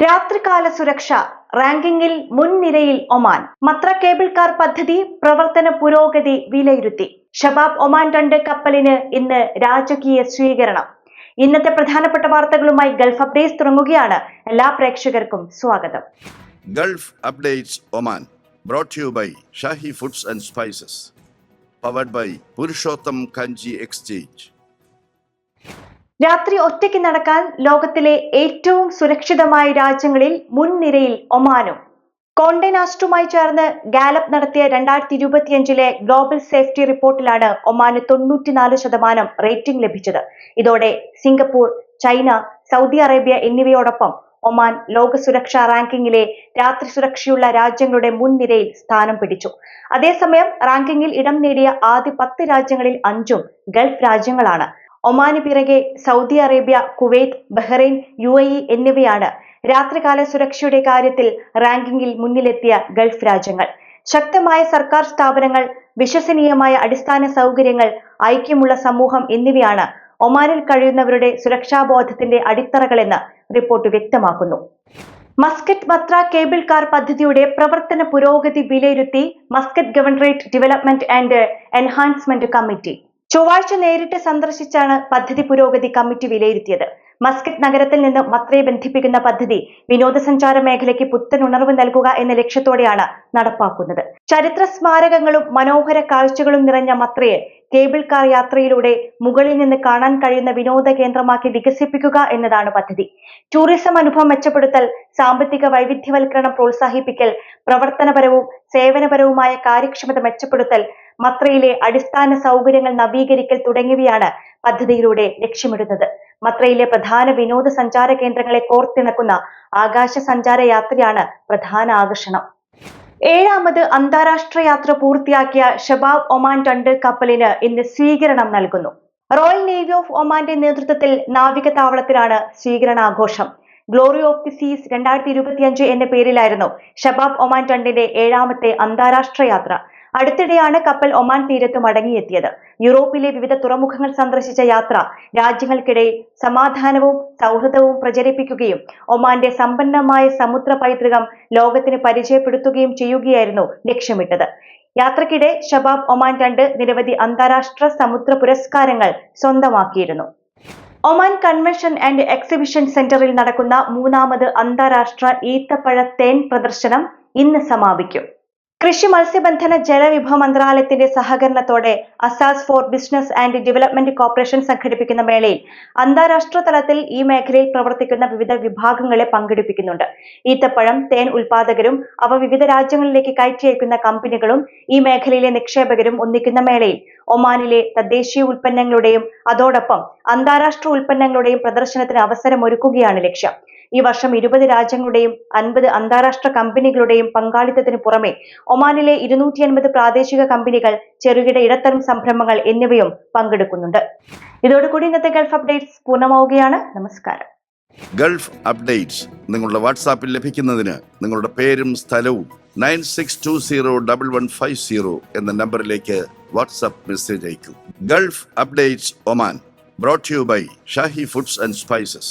രാത്രികാല സുരക്ഷ റാങ്കിങ്ങിൽ മുൻനിരയിൽ ഒമാൻ. മത്ര കേബിൾ കാർ പദ്ധതി പ്രവർത്തന പുരോഗതി വിലയിരുത്തി. ഷബാബ് ഒമാൻ രണ്ട് കപ്പലിന് ഇന്ന് രാജകീയ സ്വീകരണം. ഇന്നത്തെ പ്രധാനപ്പെട്ട വാർത്തകളുമായി ഗൾഫ് അപ്ഡേറ്റ്സ് തുടങ്ങുകയാണ്. എല്ലാ പ്രേക്ഷകർക്കും സ്വാഗതം. Gulf updates Oman brought you by Shahi foods and spices powered by Purushottam Kanji exchange രാത്രി ഒറ്റയ്ക്ക് നടക്കാൻ ലോകത്തിലെ ഏറ്റവും സുരക്ഷിതമായ രാജ്യങ്ങളിൽ മുൻനിരയിൽ ഒമാനും. കോണ്ടെനാസ്റ്റുമായി ചേർന്ന് ഗാലപ്പ് നടത്തിയ രണ്ടായിരത്തി ഇരുപത്തിയഞ്ചിലെ ഗ്ലോബൽ സേഫ്റ്റി റിപ്പോർട്ടിലാണ് ഒമാന് തൊണ്ണൂറ്റിനാല് ശതമാനം റേറ്റിംഗ് ലഭിച്ചത്. ഇതോടെ സിംഗപ്പൂർ ചൈന സൗദി അറേബ്യ എന്നിവയോടൊപ്പം ഒമാൻ ലോക സുരക്ഷാ റാങ്കിങ്ങിലെ രാത്രി സുരക്ഷയുള്ള രാജ്യങ്ങളുടെ മുൻനിരയിൽ സ്ഥാനം പിടിച്ചു. അതേസമയം റാങ്കിങ്ങിൽ ഇടം നേടിയ ആദ്യ പത്ത് രാജ്യങ്ങളിൽ അഞ്ചും ഗൾഫ് രാജ്യങ്ങളാണ്. ഒമാന് പിറകെ Saudi Arabia Kuwait Bahrain U എന്നിവയാണ് രാത്രികാല സുരക്ഷയുടെ കാര്യത്തിൽ റാങ്കിങ്ങിൽ മുന്നിലെത്തിയ ഗൾഫ് രാജ്യങ്ങൾ. ശക്തമായ സർക്കാർ സ്ഥാപനങ്ങൾ വിശ്വസനീയമായ അടിസ്ഥാന സൗകര്യങ്ങൾ ഐക്യമുള്ള സമൂഹം എന്നിവയാണ് ഒമാനിൽ കഴിയുന്നവരുടെ സുരക്ഷാബോധത്തിന്റെ അടിത്തറകളെന്ന് റിപ്പോർട്ട് വ്യക്തമാക്കുന്നു. മസ്കറ്റ് മത്ര കേബിൾ കാർ പദ്ധതിയുടെ പ്രവർത്തന പുരോഗതി വിലയിരുത്തി Muscat governorate development and enhancement committee. ചൊവ്വാഴ്ച നേരിട്ട് സന്ദർശിച്ചാണ് പദ്ധതി പുരോഗതി കമ്മിറ്റി വിലയിരുത്തിയത്. മസ്കറ്റ് നഗരത്തിൽ നിന്ന് മത്രയെ ബന്ധിപ്പിക്കുന്ന പദ്ധതി വിനോദസഞ്ചാര മേഖലയ്ക്ക് പുത്തൻ ഉണർവ് നൽകുക എന്ന ലക്ഷ്യത്തോടെയാണ് നടപ്പാക്കുന്നത്. ചരിത്ര സ്മാരകങ്ങളും മനോഹര കാഴ്ചകളും നിറഞ്ഞ മത്രയെ കേബിൾ കാർ യാത്രയിലൂടെ മുകളിൽ നിന്ന് കാണാൻ കഴിയുന്ന വിനോദ കേന്ദ്രമാക്കി വികസിപ്പിക്കുക എന്നതാണ് പദ്ധതി. ടൂറിസം അനുഭവം മെച്ചപ്പെടുത്തൽ സാമ്പത്തിക വൈവിധ്യവൽക്കരണം പ്രോത്സാഹിപ്പിക്കൽ പ്രവർത്തനപരവും സേവനപരവുമായ കാര്യക്ഷമത മെച്ചപ്പെടുത്തൽ മത്രയിലെ അടിസ്ഥാന സൗകര്യങ്ങൾ നവീകരിക്കൽ തുടങ്ങിയവയാണ് പദ്ധതിയിലൂടെ ലക്ഷ്യമിടുന്നത്. മത്രയിലെ പ്രധാന വിനോദസഞ്ചാര കേന്ദ്രങ്ങളെ കോർത്തിണക്കുന്ന ആകാശ സഞ്ചാര യാത്രയാണ് പ്രധാന ആകർഷണം. ഏഴാമത് അന്താരാഷ്ട്ര യാത്ര പൂർത്തിയാക്കിയ ഷബാബ് ഒമാൻ ടണ്ട് കപ്പലിന് ഇന്ന് സ്വീകരണം നൽകുന്നു. റോയൽ നേവി ഓഫ് ഒമാന്റെ നേതൃത്വത്തിൽ നാവിക താവളത്തിലാണ് സ്വീകരണാഘോഷം. ഗ്ലോറി ഓഫ് ദി സീസ് രണ്ടായിരത്തി ഇരുപത്തിയഞ്ച് എന്ന പേരിലായിരുന്നു ഷബാബ് ഒമാൻ ടണ്ടിന്റെ ഏഴാമത്തെ അന്താരാഷ്ട്ര യാത്ര. അടുത്തിടെയാണ് കപ്പൽ ഒമാൻ തീരത്ത് മടങ്ങിയെത്തിയത്. യൂറോപ്പിലെ വിവിധ തുറമുഖങ്ങൾ സന്ദർശിച്ച യാത്ര രാജ്യങ്ങൾക്കിടയിൽ സമാധാനവും സൗഹൃദവും പ്രചരിപ്പിക്കുകയും ഒമാന്റെ സമ്പന്നമായ സമുദ്ര പൈതൃകം ലോകത്തിന് പരിചയപ്പെടുത്തുകയും ചെയ്യുകയായിരുന്നു ലക്ഷ്യമിട്ടത്. യാത്രക്കിടെ ഷബാബ് ഒമാൻ രണ്ട് നിരവധി അന്താരാഷ്ട്ര സമുദ്ര പുരസ്കാരങ്ങൾ സ്വന്തമാക്കിയിരുന്നു. ഒമാൻ കൺവെൻഷൻ ആൻഡ് എക്സിബിഷൻ സെന്ററിൽ നടക്കുന്ന മൂന്നാമത് അന്താരാഷ്ട്ര ഈത്തപ്പഴ തേൻ പ്രദർശനം ഇന്ന് സമാപിക്കും. കൃഷി മത്സ്യബന്ധന ജലവിഭവ മന്ത്രാലയത്തിന്റെ സഹകരണത്തോടെ Asas for business and development corporation സംഘടിപ്പിക്കുന്ന മേളയിൽ അന്താരാഷ്ട്ര തലത്തിൽ ഈ മേഖലയിൽ പ്രവർത്തിക്കുന്ന വിവിധ വിഭാഗങ്ങളെ പങ്കെടുപ്പിക്കുന്നുണ്ട്. ഈത്തപ്പഴം തേൻ ഉൽപാദകരും അവ വിവിധ രാജ്യങ്ങളിലേക്ക് കയറ്റി അയക്കുന്ന കമ്പനികളും ഈ മേഖലയിലെ നിക്ഷേപകരും ഒന്നിക്കുന്ന മേളയിൽ ഒമാനിലെ തദ്ദേശീയ ഉൽപ്പന്നങ്ങളുടെയും അതോടൊപ്പം അന്താരാഷ്ട്ര ഉൽപ്പന്നങ്ങളുടെയും പ്രദർശനത്തിന് അവസരമൊരുക്കുകയാണ് ലക്ഷ്യം. ഈ വർഷം ഇരുപത് രാജ്യങ്ങളുടെയും അൻപത് അന്താരാഷ്ട്ര കമ്പനികളുടെയും പങ്കാളിത്തത്തിന് പുറമെ ഒമാനിലെ ഇരുന്നൂറ്റി അൻപത് പ്രാദേശിക കമ്പനികൾ ചെറുകിട ഇടത്തരം സംരംഭങ്ങൾ എന്നിവയും പങ്കെടുക്കുന്നുണ്ട്. ഇതോടുകൂടി ഇന്നത്തെ ഗൾഫ് അപ്ഡേറ്റ്സ് പൂർണമാവുകയാണ്. നമസ്കാരം. ഗൾഫ് അപ്ഡേറ്റ്സ് നിങ്ങളുടെ വാട്സാപ്പിൽ ലഭിക്കുന്നതിന് നിങ്ങളുടെ പേരും സ്ഥലവും nine six two zero double one five zero എന്ന നമ്പറിലേക്ക് WhatsApp message അയക്കൂ. Gulf updates Oman brought you by Shahi foods and spices